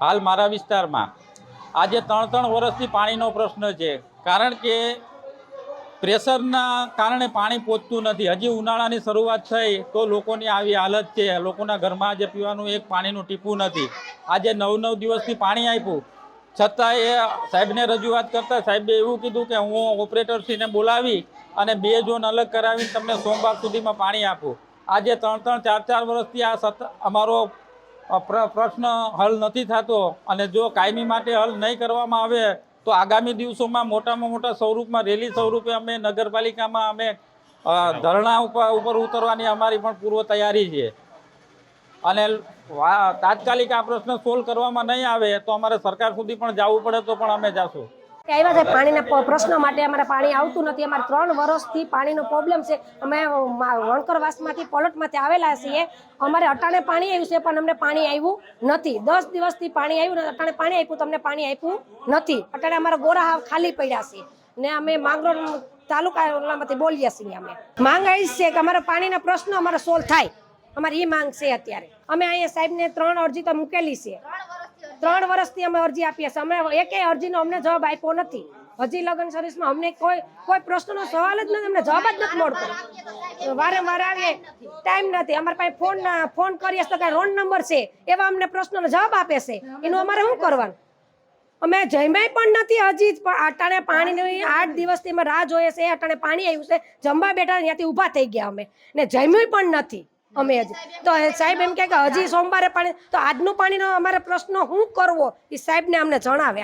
હાલ મારા વિસ્તારમાં. આજે ત્રણ ત્રણ વર્ષથી પાણીનો પ્રશ્ન છે. કારણ કે પ્રેશરના કારણે પાણી પહોંચતું નથી. હજી ઉનાળાની શરૂઆત થઈ તો લોકોની આવી હાલત છે. લોકોના ઘરમાં આજે પીવાનું એક પાણીનું ટીપું નથી. આજે નવ નવ દિવસથી પાણી આપ્યું. છતાં એ સાહેબને રજૂઆત કરતાં સાહેબે એવું કીધું કે હું ઓપરેટરશ્રીને બોલાવી અને બે ઝોન અલગ કરાવીને તમને સોમવાર સુધીમાં પાણી આપું. આજે ત્રણ ત્રણ ચાર ચાર વર્ષથી આ સત, અમારો પ્રશ્ન હલ નથી થતો અને જો કાયમી માટે હલ નહીં કરવામાં આવે તો આગામી દિવસોમાં મોટામાં મોટા સ્વરૂપમાં, રેલી સ્વરૂપે અમે નગરપાલિકામાં અમે ધરણા ઉપર ઉતરવાની અમારી પણ પૂર્વ તૈયારી છે. અને તાત્કાલિક આ પ્રશ્ન સોલ્વ કરવામાં નહીં આવે તો અમારે સરકાર સુધી પણ જવું પડે તો પણ અમે જાશું. કે આવ્યા છે પાણીના પ્રશ્ન માટે અમારે પાણી આવતું નથી. અમારે ત્રણ વર્ષથી પાણીનો પ્રોબ્લેમ છે. અમે વણકરવાસમાંથી, પોલટમાંથી આવેલા છીએ. અમારે અટાણે પાણી આવ્યું છે, પણ અમને પાણી આવ્યું નથી. દસ દિવસથી પાણી આવ્યું નથી. અટાણે પાણી આપ્યું તમને પાણી આપ્યું નથી. અટાણે અમારા ગોરા હાવ ખાલી પડ્યા છે. ને અમે માંગરોળ તાલુકામાંથી બોલીએ છીએ અમે. માંગ આવી છે કે અમારા પાણીના પ્રશ્નો અમારે સોલ્વ થાય. અમારી એ માંગ છે અત્યારે. અમે અહીંયા સાહેબને ત્રણ અરજી તો મૂકેલી છે. ત્રણ વર્ષથી અમે અરજી આપીએ છીએ. અમે એકેય અરજીનો અમને જવાબ આપ્યો નથી. હજી લગ્ન સર્વિસમાં અમને કોઈ કોઈ પ્રશ્નનો સવાલ જ નથી, અમને જવાબ જ નથી મળતો. વારંવાર આવીએ. ટાઈમ નથી. અમારા પાસે ફોન ફોન કરીએ તો કાંઈ રોંગ નંબર છે. એવા અમને પ્રશ્નનો જવાબ આપે છે. એનું અમારે શું કરવાનું? અમે જમ્યા પણ નથી હજી અટાણે પાણીની આઠ દિવસથી અમે રાહ જોઈએ છે. અટાણે પાણી આવ્યું છે. જમવા બેઠા ત્યાંથી ઊભા થઈ ગયા અમે. ને જમ્યું પણ નથી. અમે હજી તો સાહેબ એમ કે હજી સોમવારે પાણી તો આજનું પાણીનો અમારે પ્રશ્ન શું કરવો? એ સાહેબને અમને જણાવે